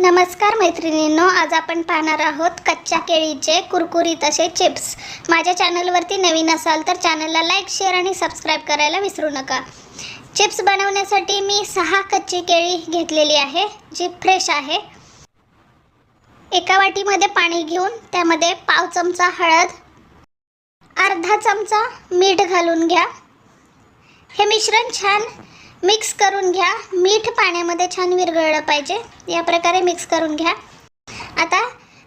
नमस्कार मैत्रिणींनो आज आपण पाहणार आहोत कच्च्या केळीचे कुरकुरीत असे चिप्स. माझ्या चॅनलवरती नवीन असाल तर चॅनलला लाईक शेअर आणि सबस्क्राईब करायला विसरू नका. चिप्स बनवण्यासाठी मी सहा कच्ची केळी घेतलेली आहे जी फ्रेश आहे. एका वाटीमध्ये पाणी घेऊन त्यामध्ये पाव चमचा हळद अर्धा चमचा मीठ घालून घ्या. हे मिश्रण छान मिक्स करून घ्या. मीठ पाण्यामध्ये छान विरघळलं पाहिजे. या प्रकारे मिक्स करून घ्या. आता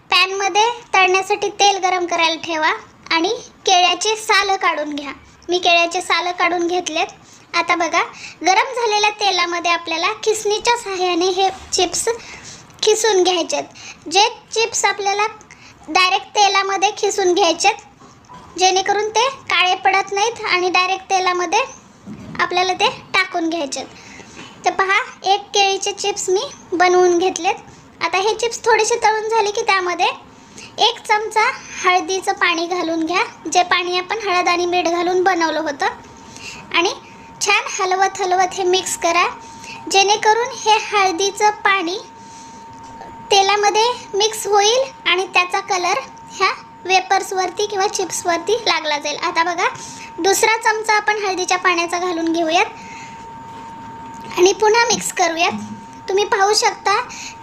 पॅनमध्ये तळण्यासाठी तेल गरम करायला ठेवा आणि केळ्याचे सालं काढून घ्या. मी केळ्याचे सालं काढून घेतलेत. आता बघा गरम झालेल्या तेलामध्ये आपल्याला खिसणीच्या सहाय्याने हे चिप्स खिसून घ्यायचेत. जे चिप्स आपल्याला डायरेक्ट तेलामध्ये खिसून घ्यायचेत जेणेकरून ते काळे पडत नाहीत आणि डायरेक्ट तेलामध्ये आपल्याला ते टाकून घ्यायचे तर पहा एक केळीचे चिप्स मी बनवून घेतलेत. आता हे चिप्स थोडेसे तळून झाले की त्यामध्ये एक चमचा हळदीचं पाणी घालून घ्या जे पाणी आपण हळद आणि मीठ घालून बनवलं होतं. आणि छान हलवत हलवत हे मिक्स करा. जेणेकरून हे हळदीचं पाणी तेलामध्ये मिक्स होईल आणि त्याचा कलर ह्या वेपर्सवरती किंवा चिप्सवरती लागला जाईल. आता बघा दुसरा चमचा आपण हळदीच्या पाण्याचा घालून घेऊयात. आणि पुन्हा मिक्स करूयात. तुम्ही पाहू शकता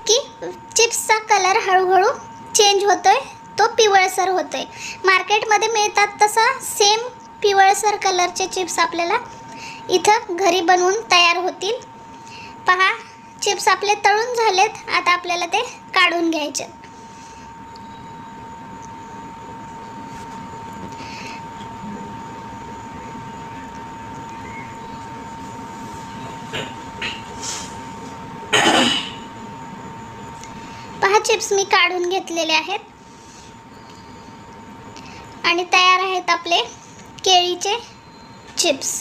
की चिप्सचा कलर हळूहळू चेंज होतोय तो पिवळसर होतोय. मार्केटमध्ये मिळतात तसा सेम पिवळसर कलरचे चिप्स आपल्याला इथं घरी बनवून तयार होतील. पहा चिप्स आपले तळून झालेत. आता आपल्याला ते काढून घ्यायचे पहा चिप्स मी काढून घेतलेले आहेत. आणि तयार आहेत आपले केळीचे चिप्स